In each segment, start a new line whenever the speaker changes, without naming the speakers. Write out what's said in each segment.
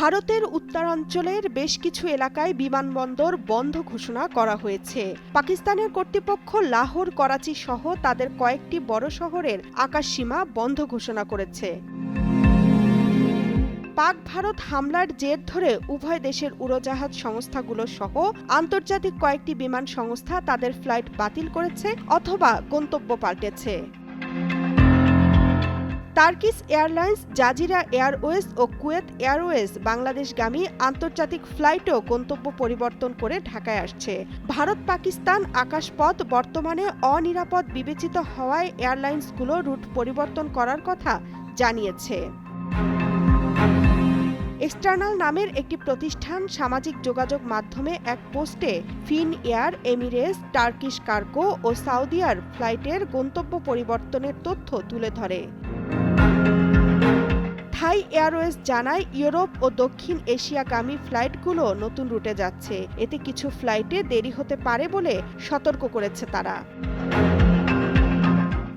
ভারতের উত্তরাঞ্চলের বেশ কিছু এলাকায় বিমানবন্দর বন্ধ ঘোষণা করা হয়েছে। পাকিস্তানের কর্তৃপক্ষ লাহোর, করাচি সহ তাদের কয়েকটি বড় শহরের আকাশসীমা বন্ধ ঘোষণা করেছে। পাক ভারত হামলার জের ধরে উভয় দেশের উড়োজাহাজ সংস্থাগুলো সহ আন্তর্জাতিক কয়েকটি বিমান সংস্থা তাদের ফ্লাইট বাতিল করেছে অথবা গন্তব্য পাল্টেছে। টার্কিস এয়ারলাইন্স, জাজিরা এয়ারওয়েজ ও কুয়েত এয়ারওয়েজ বাংলাদেশগামী আন্তর্জাতিক ফ্লাইটও গন্তব্য পরিবর্তন করে ঢাকায় আসছে। ভারত, পাকিস্তান আকাশপথ বর্তমানে অনিরাপদ বিবেচিত হওয়ায় এয়ারলাইন্সগুলো রুট পরিবর্তন করার কথা জানিয়েছে। এক্সটার্নাল নামের একটি প্রতিষ্ঠান সামাজিক যোগাযোগ মাধ্যমে এক পোস্টে Finnair Emirates, Turkish cargo ও সাউদিয়ার ফ্লাইটের গন্তব্য পরিবর্তনের তথ্য তুলে ধরে। থাই এয়ারওয়েজ জানায়, ইউরোপ ও দক্ষিণ এশিয়াগামী ফ্লাইটগুলো নতুন রুটে যাচ্ছে। এতে কিছু ফ্লাইটে দেরি হতে পারে বলে সতর্ক করেছে তারা।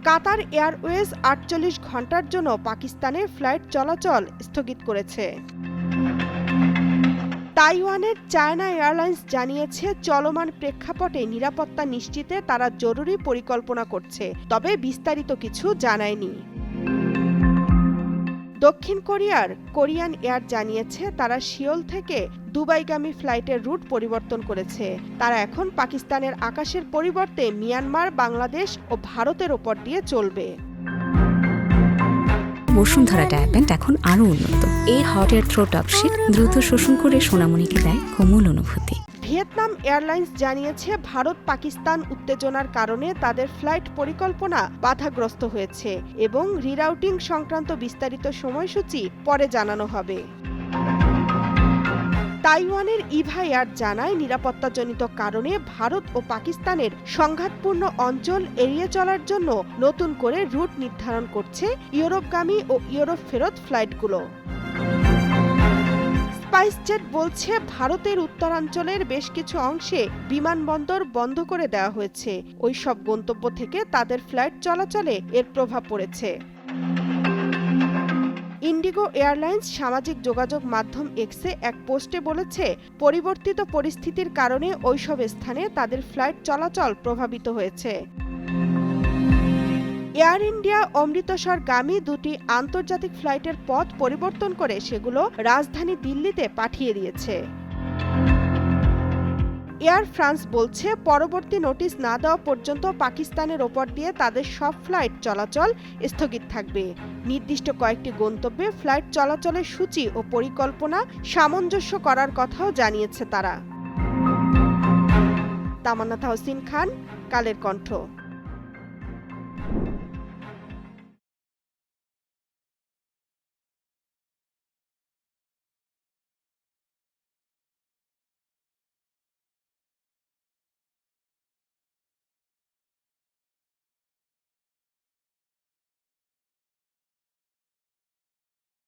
কাতার এয়ারওয়েজ আটচল্লিশ ঘণ্টার জন্য পাকিস্তানে ফ্লাইট চলাচল স্থগিত করেছে। তাইওয়ানের চায়না এয়ারলাইন্স জানিয়েছে, চলমান প্রেক্ষাপটে নিরাপত্তা নিশ্চিতে তারা জরুরি পরিকল্পনা করছে, তবে বিস্তারিত কিছু জানায়নি। দক্ষিণ কোরিয়ার কোরিয়ান এয়ার জানিয়েছে, তারা শিওল থেকে দুবাইগামী ফ্লাইটের রুট পরিবর্তন করেছে। তারা এখন পাকিস্তানের আকাশের পরিবর্তে মিয়ানমার, বাংলাদেশ ও ভারতের ওপর দিয়ে চলবে।
বসুন্ধরা ডায়াপেন্ট এখন আরও উন্নত। এই হট এয়ার থ্রো টপশিট দ্রুত শোষণ করে সোনামণিকে দেয় কোমল অনুভূতি।
ভিয়েতনাম এয়ারলাইন্স জানিয়েছে, ভারত পাকিস্তান উত্তেজনার কারণে তাদের ফ্লাইট পরিকল্পনা বাধাগ্রস্ত হয়েছে এবং রিরাউটিং সংক্রান্ত বিস্তারিত সময়সূচি পরে জানানো হবে। তাইওয়ানের ইভা এয়ার জানায়, নিরাপত্তাজনিত কারণে ভারত ও পাকিস্তানের সংঘাতপূর্ণ অঞ্চল এড়িয়ে চলার জন্য নতুন করে রুট নির্ধারণ করছে ইউরোপগামী ও ইউরোপ ফেরত ফ্লাইটগুলো। স্পাইসজেট বলছে, ভারতের উত্তরাঞ্চলের বেশ কিছু অংশে বিমানবন্দর বন্ধ করে দেওয়া হয়েছে। ওই সব গন্তব্য থেকে তাদের ফ্লাইট চলাচলে এর প্রভাব পড়েছে। ইন্ডিগো এয়ারলাইন্স সামাজিক যোগাযোগ মাধ্যম এক্সে এক পোস্টে বলেছে, পরিবর্তিত পরিস্থিতির কারণে ওইসব স্থানে তাদের ফ্লাইট চলাচল প্রভাবিত হয়েছে। এয়ার ইন্ডিয়া অমৃতসরগামী দুটি আন্তর্জাতিক ফ্লাইটের পথ পরিবর্তন করে সেগুলো রাজধানী দিল্লিতে পাঠিয়ে দিয়েছে। এয়ার ফ্রান্স বলছে, পরবর্তী নোটিশ না দেওয়া পর্যন্ত পাকিস্তানের ওপর দিয়ে তাদের সব ফ্লাইট চলাচল স্থগিত থাকবে। নির্দিষ্ট কয়েকটি গন্তব্যে ফ্লাইট চলাচলের সূচি ও পরিকল্পনা সামঞ্জস্য করার কথাও জানিয়েছে তারা। তামান্না তাহসিন খান, কালের কণ্ঠ।